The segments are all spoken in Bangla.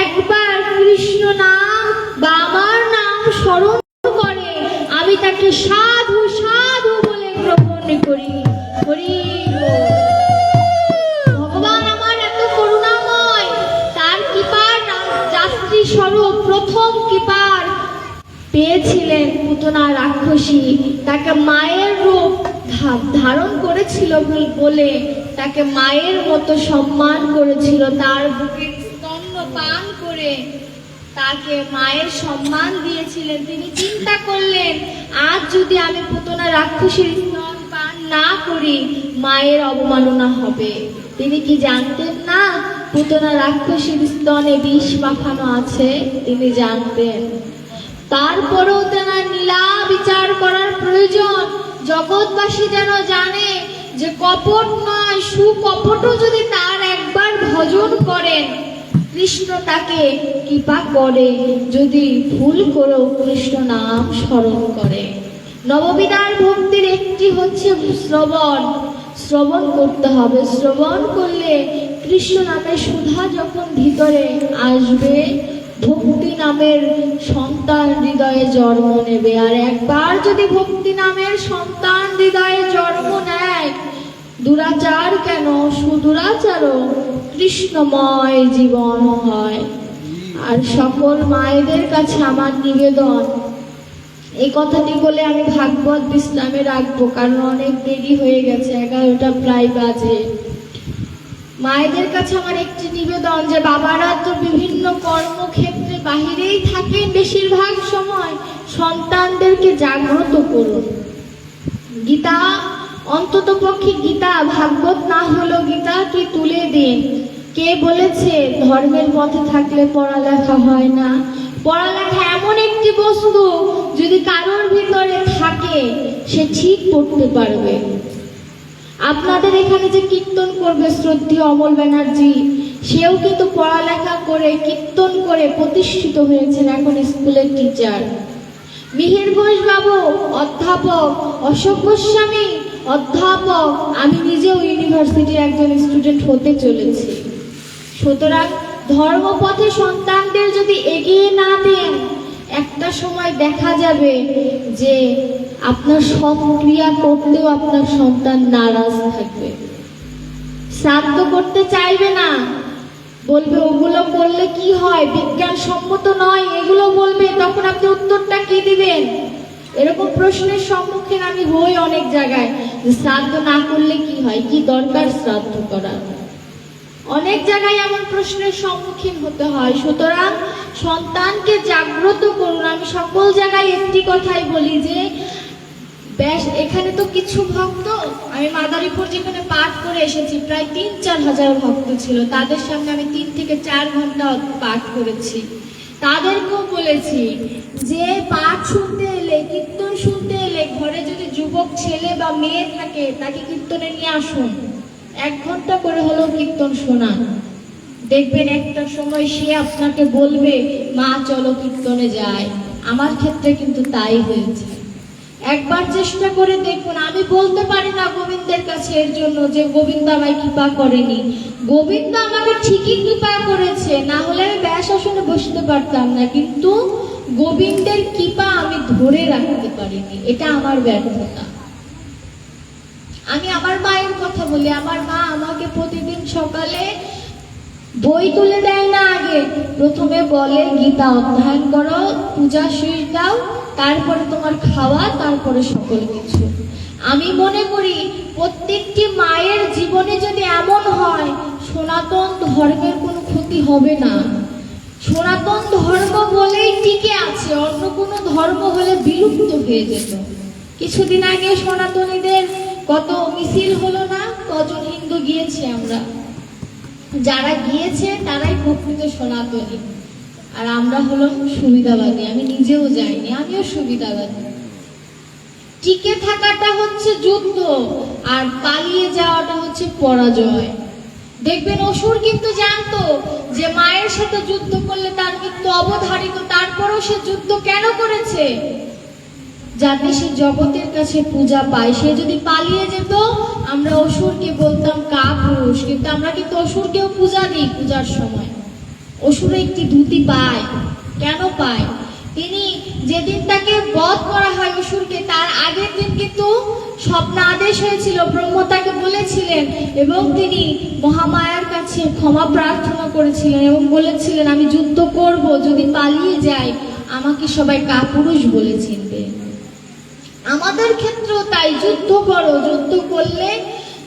একবার কৃষ্ণ নাম বা নাম স্মরণ করে, আমি তাকে সাধু সাধু বলে গ্রহণ করি। হরি ভগবান আমার এত করুণাময়, তার কৃপার যাত্রী স্বরূপ প্রথম কৃপার। পেয়েছিলেন পুতনা রাক্ষসী, তাকে মায়ের রূপ ধারণ করেছিল বলে, তাকে মায়ের মতো সম্মান করেছিল তার বুকে স্তন্য পান করে তাকে মায়ের সম্মান দিয়েছিলেন। তিনি চিন্তা করলেন, আজ যদি আমি পুতনা রাক্ষসীর স্তন পান না করি, মায়ের অবমাননা হবে। তিনি কি জানতেন না, পুতনা রাক্ষসীর স্তনে বিষ মাখানো আছে? তিনি জানতেন। তারপরেও তেনার নীলা বিচার করার প্রয়োজন। জগৎবাসী যেন জানে যে কপট নয়, সুকপটও যদি তার একবার ভজন করেন কৃষ্ণ তাকে কৃপা করে যদি ভুল করেও কৃষ্ণ নাম স্মরণ করে। নববিধার ভক্তির একটি হচ্ছে শ্রবণ। শ্রবণ করতে হবে। শ্রবণ করলে কৃষ্ণ নামের সুধা যখন ভিতরে আসবে, ভক্তি নামের সন্তান হৃদয়ে জন্ম নেবে। আর একবার যদি ভক্তি নামের সন্তান হৃদয়ে জন্ম নেয় দুরাচার কেন? সুদুরাচারও কৃষ্ণময় জীবন হয়। আর সকল মায়েদের কাছে আমার নিবেদন। এই কথাটি বলে আমি ভাগবত বিশ্রামে রাখব, কারণ অনেক দেরি হয়ে গেছে, এগারোটা প্রায় বাজে। মায়েদের কাছে আমার একটি নিবেদন যে বাবারা তো বিভিন্ন কর্মক্ষেত্রে বাহিরেই থাকেন বেশিরভাগ সময়, সন্তানদেরকে জাগ্রত করুন। গীতা অন্তত পক্ষে গীতা, ভাগবত না হলো গীতাকে তুলে দিন। কে বলেছে, ধর্মের পথে থাকলে পড়ালেখা হয় না? পড়ালেখা এমন একটি বস্তু যদি কারোর ভিতরে থাকে, সে ঠিক পড়তে পারবে। আপনাদের এখানে যে কীর্তন করবে শ্রদ্ধেয় অমল ব্যানার্জি, সেও কিন্তু পড়ালেখা করে, কীর্তন করে প্রতিষ্ঠিত হয়েছেন এখন স্কুলের টিচার মিহির ঘোষ বাবু অধ্যাপক অশোক গোস্বামী অধ্যাপক, আমি নিজেও ইউনিভার্সিটির একজন স্টুডেন্ট হতে চলেছি। সুতরাং ধর্মপথে সন্তানদের যদি এগিয়ে না দেন, একটা সময় দেখা যাবে যে আপনার সব ক্রিয়া করতেও আপনার সন্তান নারাজ থাকবে। শ্রাদ্ধ করতে চাইবে না, বলবে, ওগুলো করলে কি হয়? বিজ্ঞান এরকম প্রশ্নের সম্মুখীন আমি হই অনেক জায়গায় যে শ্রাদ্ধ না করলে কি হয়? কি দরকার শ্রাদ্ধ করা? অনেক জায়গায় এমন প্রশ্নের সম্মুখীন হতে হয়। সুতরাং সন্তানকে জাগ্রত করুন। আমি সকল জায়গায় একটি কথাই বলি যে, ব্যাস, এখানে তো কিছু ভক্ত, আমি মাদারীপুর যেখানে পাঠ করে এসেছি, প্রায় তিন চার হাজার ভক্ত ছিল। তাদের সামনে আমি তিন থেকে চার ঘণ্টা পাঠ করেছি। তাদেরকেও বলেছি, যে পাঠ শুনতে এলে, কীর্তন শুনতে এলে ঘরে যদি যুবক, ছেলে বা মেয়ে থাকে, তাকে কীর্তনে নিয়ে আসুন। এক ঘণ্টা করে হলেও কীর্তন শোনান দেখবেন একটা সময় সে আপনাকে বলবে, মা, চলো কীর্তনে যায় আমার ক্ষেত্রে কিন্তু তাই হয়েছে। একবার চেষ্টা করে দেখুন, আমি বলতে পারি না গোবিন্দের কাছে এর জন্য যে গোবিন্দ আমায় কৃপা করেনি। গোবিন্দ আমাকে ঠিকই কৃপা করেছে, না হলে আমি ব্যাস আসনে বসতে পারতাম না, কিন্তু গোবিন্দের কৃপা আমি ধরে রাখতে পারিনি, এটা আমার ব্যর্থতা। আমি আমার মায়ের কথা বলি, আমার মা আমাকে প্রতিদিন সকালে বই তুলে দেয় না আগে। প্রথমে বলে, গীতা অধ্যয়ন করো, পূজা শেষ দাও, তারপরে তোমার খাওয়া, তারপরে সকল কিছু। আমি মনে করি, প্রত্যেকটি মায়ের জীবনে যদি এমন হয়, সনাতন ধর্মের কোনো ক্ষতি হবে না। সনাতন ধর্ম বলেই টিকে আছে, অন্য কোনো ধর্ম হলে বিলুপ্ত হয়ে যেত। কিছুদিন আগে সনাতনীদের কত মিছিল হলো না, কজন হিন্দু গিয়েছি আমরা। যারা গিয়েছে, তারাই প্রকৃত সনাতনী আর আমরা হলো সুবিধাবাদী। আমি নিজেও যাইনি, আমিও সুবিধাবাদী। টিকে থাকাটা হচ্ছে যুদ্ধ, আর পালিয়ে যাওয়াটা হচ্ছে পরাজয়। দেখবেন অসুর কিন্তু জানতো যে মায়ের সাথে যুদ্ধ করলে তার মৃত্যু অবধারিত, তারপরও সে যুদ্ধ কেন করেছে? যাতে সে জগতের কাছে পূজা পায়, সে যদি পালিয়ে যেত, আমরা অসুরকে বলতাম কা পুরুষ কিন্তু আমরা কিন্তু অসুরকেও পূজা দিই পূজার সময়। অসুর একটি ধুতি পায়। কেন পায়? তিনি যেদিন তাকে বধ করা হয় অসুরকে, তার আগের দিন কিন্তু স্বপ্ন আদেশ হয়েছিল, ব্রহ্ম তাকে বলেছিলেন এবং তিনি মহামায়ার কাছে ক্ষমা প্রার্থনা করেছিলেন এবং বলেছিলেন, আমি যুদ্ধ করব, যদি পালিয়ে যাই, আমাকে সবাই কাপুরুষ বলে চিনবে। আমাদের ক্ষেত্রেও তাই যুদ্ধ করো, যুদ্ধ করলে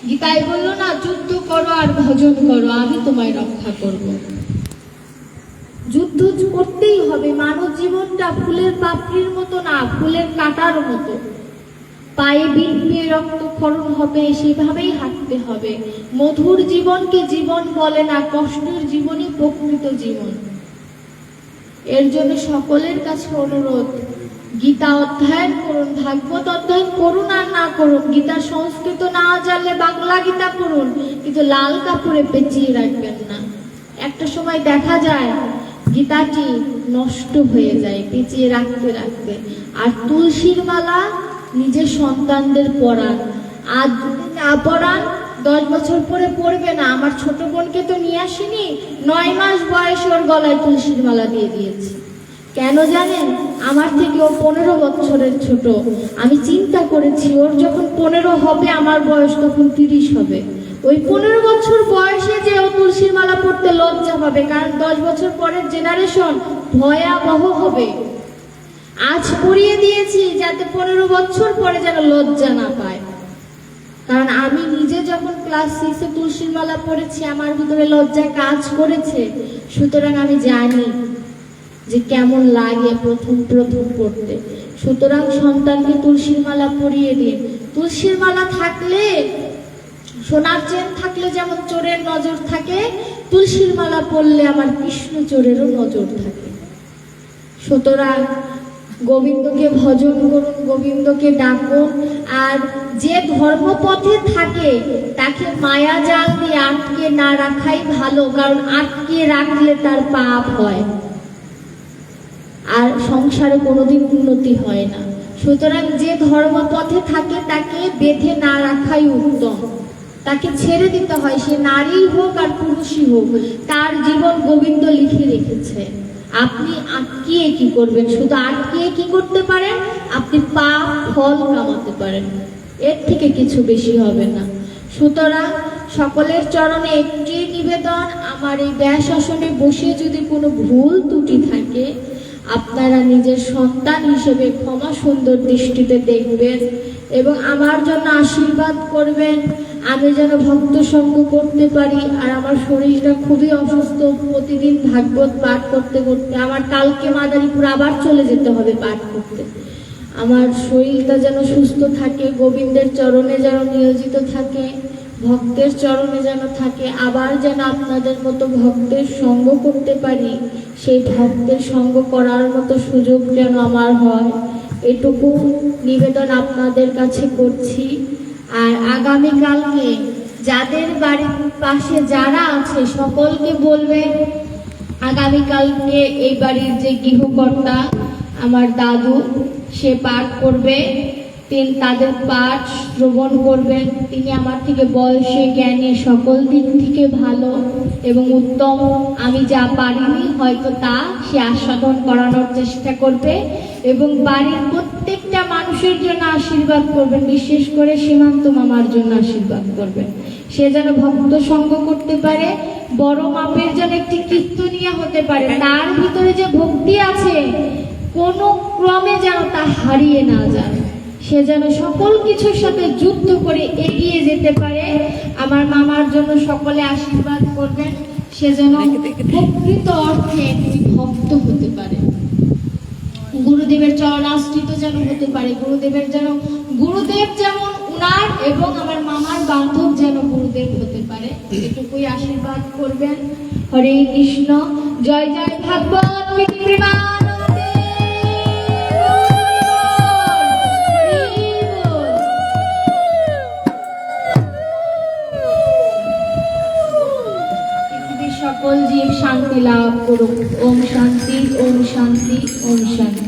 গীতায় বলল না, যুদ্ধ করো আর ভজন করো, আমি তোমায় রক্ষা করব। যুদ্ধ করতেই হবে, মানব জীবনটা ফুলের পাপড়ির মতো না, ফুলের কাটার মতো। পায়ে বিষ দিয়ে রক্তক্ষরণ হবে, সেভাবেই হাঁটতে হবে। মধুর জীবনকে জীবন বলে না, কষ্টের জীবনই প্রকৃত জীবন। এর জন্য সকলের কাছে অনুরোধ গীতা অধ্যয়ন করুন, ভাগবত অধ্যয়ন করুন আর না করুন। গীতা সংস্কৃত না জানলে বাংলা গীতা পড়ুন, কিন্তু লাল কাপড়ে পেঁচিয়ে রাখবেন না। একটা সময় দেখা যায়, গীতাটি নষ্ট হয়ে যায়, পেঁচিয়ে রাখতে রাখতে। আর তুলসীর মালা নিজের সন্তানদের পড়ান আর যদি না পরান, দশ বছর পরে পড়বে না। আমার ছোট বোনকে তো নিয়ে আসিনি, নয় মাস বয়স ওর গলায় তুলসীর মালা দিয়ে দিয়েছি। কেন জানেন? আমার থেকে ও পনেরো বছরের ছোট। আমি চিন্তা করেছি, ওর যখন পনেরো হবে, আমার বয়স তখন তিরিশ হবে। ওই পনেরো বছর বয়সে যে ও তুলসীর মালা পড়তে লজ্জা হবে কারণ দশ বছর পরের জেনারেশন ভয়াবহ হবে। আজ পড়িয়ে দিয়েছি, যাতে পনেরো বছর পরে যেন লজ্জা না পায়। কারণ আমি নিজে যখন ক্লাস সিক্সে তুলসীর মালা পড়েছি আমার ভিতরে লজ্জা কাজ করেছে। সুতরাং আমি জানি যে কেমন লাগে প্রথম প্রথম পড়তে সুতরাং সন্তানকে তুলসীর মালা পরিয়ে দিন। তুলসীর মালা থাকলে, সোনার চেন থাকলে যেমন চোরের নজর থাকে তুলসীর মালা পরলে আমার কৃষ্ণ চোরেরও নজর থাকে। সুতরাং গোবিন্দকে ভজন করুন, গোবিন্দকে ডাকুন, আর যে ধর্মপথে থাকে, তাকে মায়া জাল দিয়ে আটকে না রাখাই ভালো, কারণ আটকে রাখলে তার পাপ হয়। আর সংসারে কোনোদিন উন্নতি হয় না। সুতরাং যে ধর্মপথে থাকে, তাকে বেঁধে না রাখাই উত্তম। তাকে ছেড়ে দিতে হয়, সে নারী হোক আর পুরুষই হোক, তার জীবন গোবিন্দ লিখে রেখেছে। আপনি আটকিয়ে কি করবেন? শুধু আটকিয়ে কি করতে পারেন? আপনি পা ফল কামাতে পারেন। এর থেকে কিছু বেশি হবে না। সুতরাং সকলের চরণে একটি নিবেদন, আমার এই ব্যাস আসনে বসে যদি কোনো ভুল ত্রুটি থাকে আপনারা নিজের সন্তান হিসেবে ক্ষমা সুন্দর দৃষ্টিতে দেখবেন এবং আমার জন্য আশীর্বাদ করবেন। আমি যেন ভক্ত সঙ্গ করতে পারি আর আমার শরীরটা খুবই অসুস্থ। প্রতিদিন ভাগবত পাঠ করতে করতে আমার কালকে মাদারীপুর আবার চলে যেতে হবে পাঠ করতে। আমার শরীরটা যেন সুস্থ থাকে, গোবিন্দের চরণে যেন নিয়োজিত থাকে। ভক্তের চরণে যেন থাকে, আবার যেন আপনাদের মতো ভক্তের সঙ্গ করতে পারি, সেই ভক্তের সঙ্গ করার মতো সুযোগ যেন আমার হয়। এটুকু নিবেদন আপনাদের কাছে করছি। আর আগামীকালকে যাদের বাড়ির পাশে যারা আছে, সকলকে বলবেন আগামীকালকে এই বাড়ির যে গৃহকর্তা, আমার দাদু, সে পাঠ করবে। তিনি তাদের পাঠ শ্রবণ করবেন। তিনি আমার থেকে বয়সে জ্ঞানে সকল দিক থেকে ভালো এবং উত্তম। আমি যা পারিনি, হয়তো তা সে আস্বাদন করানোর চেষ্টা করবে এবং বাড়ির প্রত্যেকটা মানুষের জন্য আশীর্বাদ করবেন। বিশেষ করে সীমান্ত মামার জন্য আশীর্বাদ করবেন। সে যেন ভক্ত সঙ্গ করতে পারে, বড় মাপের যেন একটি কীর্তনিয়া হতে পারে। তার ভিতরে যে ভক্তি আছে, কোনো ক্রমে যেন তা হারিয়ে না যায়। সে যেন সকল কিছুর সাথে যুদ্ধ করে এগিয়ে যেতে পারে। আমার মামার জন্য সকলে আশীর্বাদ করবেন। সে যেন প্রকৃত অর্থে একটি ভক্ত হতে পারে। গুরুদেবের চরণাশ্রিত যেন হতে পারে। গুরুদেবের যেন গুরুদেব যেমন উনার এবং আমার মামার বান্ধব যেন গুরুদেব হতে পারে। এটুকুই আশীর্বাদ করবেন। হরে কৃষ্ণ। জয় জয় ভাগবত লাভ করুক। ওম শান্তি ওম শান্তি ওম শান্তি।